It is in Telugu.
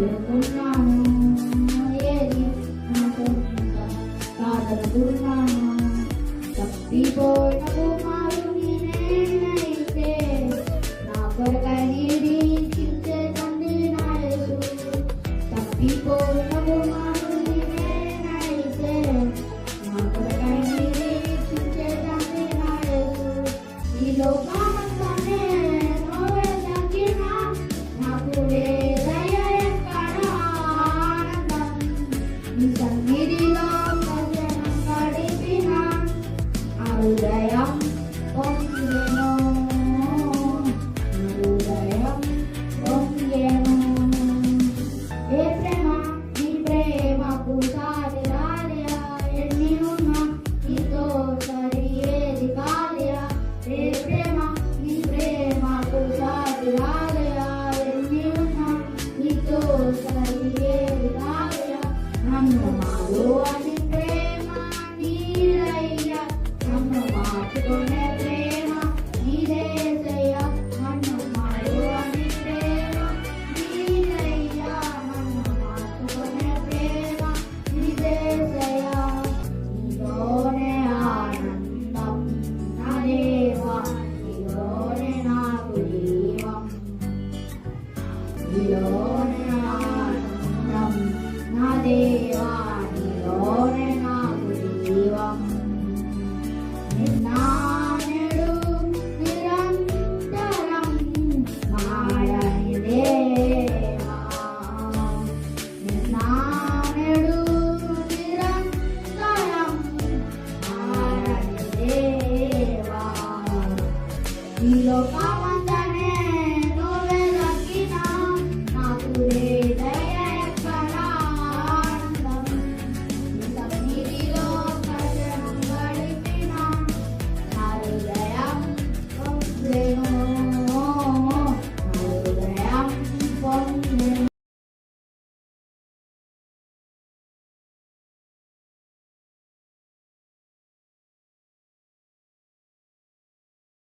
ఎదుగున్నాను ఏది అనుకుంటా కాదనుకున్నాను తప్పిపోయిన కుమారు నేనైతే నా కొరకై నిరీక్షించే తండ్రి నాయసు తప్పిపోయిన కుమారు నేనైతే నా కొరకై నిరీక్షించే తండ్రి నాయసు ఈ లోకం today. 你的发